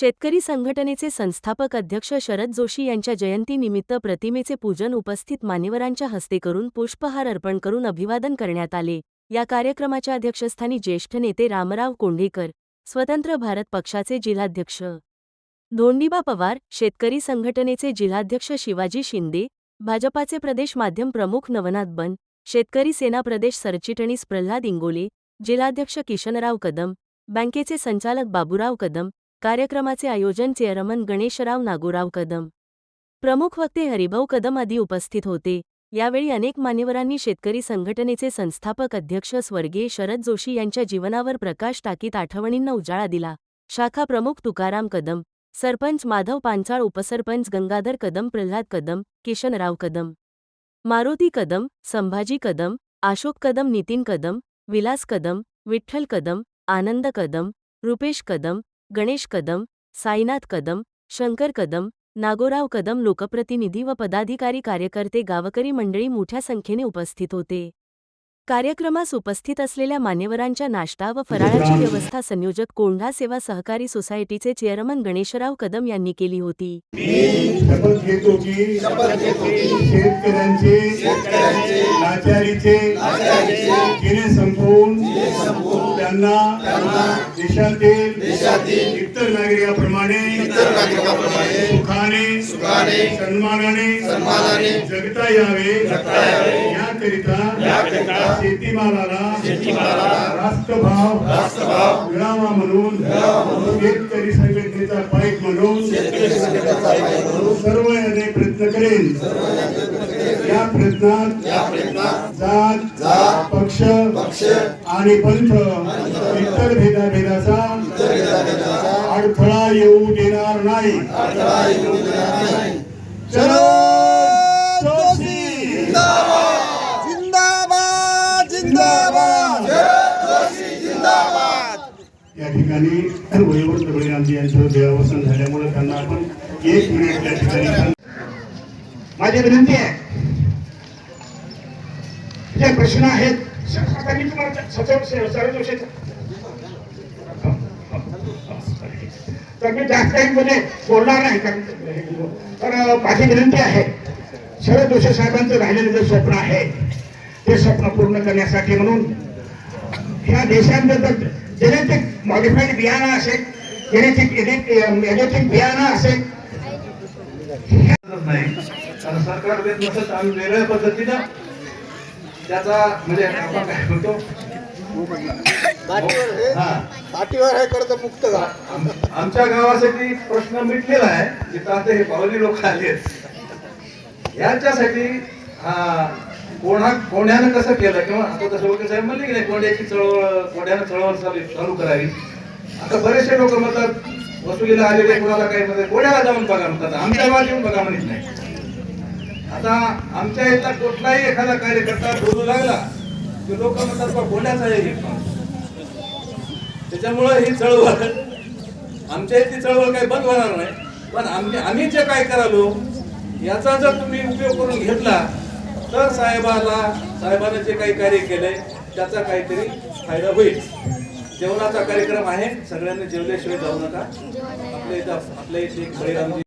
शेतकरी संघटनेचे संस्थापक अध्यक्ष शरद जोशी यांच्या जयंतीनिमित्त प्रतिमेचे पूजन उपस्थित मान्यवरांच्या हस्ते करून पुष्पहार अर्पण करून अभिवादन करण्यात आले. या कार्यक्रमाच्या अध्यक्षस्थानी ज्येष्ठ नेते रामराव कोंढेकर स्वतंत्र भारत पक्षाचे जिल्हाध्यक्ष धोंडीबा पवार शेतकरी संघटनेचे जिल्हाध्यक्ष शिवाजी शिंदे भाजपाचे प्रदेश माध्यम प्रमुख नवनाथ बन शेतकरी सेना प्रदेश सरचिटणीस प्रल्हाद इंगोले जिल्हाध्यक्ष किशनराव कदम बँकेचे संचालक बाबूराव कदम कार्यक्रमाचे आयोजन चेअरमन गणेशराव नागोराव कदम प्रमुख वक्ते हरिभाऊ कदम आदी उपस्थित होते. यावेळी अनेक मान्यवरांनी शेतकरी संघटनेचे संस्थापक अध्यक्ष स्वर्गीय शरद जोशी यांच्या जीवनावर प्रकाश टाकीत आठवणींना उजाळा दिला. शाखा प्रमुख तुकाराम कदम सरपंच माधव पांचाळ उपसरपंच गंगाधर कदम प्रल्हाद कदम किशनराव कदम मारुती कदम संभाजी कदम अशोक कदम नितीन कदम विलास कदम विठ्ठल कदम आनंद कदम रुपेश कदम गणेश कदम साईनाथ कदम शंकर कदम नागोराव कदम लोकप्रतिनिधी व पदाधिकारी कार्यकर्ते गावकरी मंडळी मोठ्या संख्येने उपस्थित होते. कार्यक्रमास उपस्थित असलेल्या मान्यवरांच्या नाश्ता व फराळाची व्यवस्था संयोजक कोंढा सेवा सहकारी सोसायटीचे चेअरमन गणेशराव कदम यांनी केली होती. शपथ घेतो की शेतकऱ्यांचे संपवून त्यांना देशातील इतर नागरिकाप्रमाणे सुखाने सन्मानाने जगता यावे. याकरिता शेतीमालाला राष्ट्रभाव मिळावा म्हणून शेतकरी संघटनेचा पाईक म्हणून सर्व याने प्रयत्न करेन या प्रयत्नात जात पक्ष आणि पंथ इतर भेदाभेदाचा अडथळा येऊ देणार नाही. शरद या ठिकाणी वयोवृद्ध बळीरामजी यांचं देहावसन झाल्यामुळे त्यांना आपण एक मिनिट त्या ठिकाणी माझी विनंती आहे. जे प्रश्न आहेत मी तुम्हाला सचिव सरळ तर मी जास्त टाइममध्ये बोलणार नाही कारण तर माझी विनंती आहे शरद जोशी साहेबांचं राहिलेलं जे स्वप्न आहे ते स्वप्न पूर्ण करण्यासाठी म्हणून ह्या देशांत जेनेटिक मॉडिफाईड बियाणं असेल जेनेटिक जेनेटिक बियाणं असेल. सरकार देत नसत आम्ही वेगळ्या पद्धतीनं त्याचा म्हणजे आपण काय म्हणतो? हा पाठीवर आहे कर्ज मुक्त आमच्या गावासाठी प्रश्न मिटलेला आहे जिथं आता हे पावली लोक आले आहेत याच्यासाठी हा, कोणा कोण्यानं कसं केलं? किंवा आता तसं वकील साहेब म्हणले की नाही कोंड्याची चळवळ कोण्यानं चळवळ चालू चालू करावी. आता बरेचसे लोक म्हणतात वसुलीला आलेले कोणाला काही म्हणतात कोण्याला जाऊन बघा म्हणतात. आमच्या गावात येऊन बघा म्हणत नाही. आता आमच्या इथला कुठलाही एखादा कार्यकर्ता बोलू लागला की लोक म्हणतात बा कोण्याचा आहे हे त्याच्यामुळं ही चळवळ आमच्या इथली चळवळ काही बंद होणार नाही. पण आम्ही आम्ही जे काय करालो याचा जर तुम्ही उपयोग करून घेतला तर साहेबाला साहेबाने जे काही कार्य केलंय त्याचा काहीतरी फायदा होईल. जेवणाचा कार्यक्रम आहे सगळ्यांनी जेवल्याशिवाय जाऊ नका. आपल्या इथं आपल्या इथे एक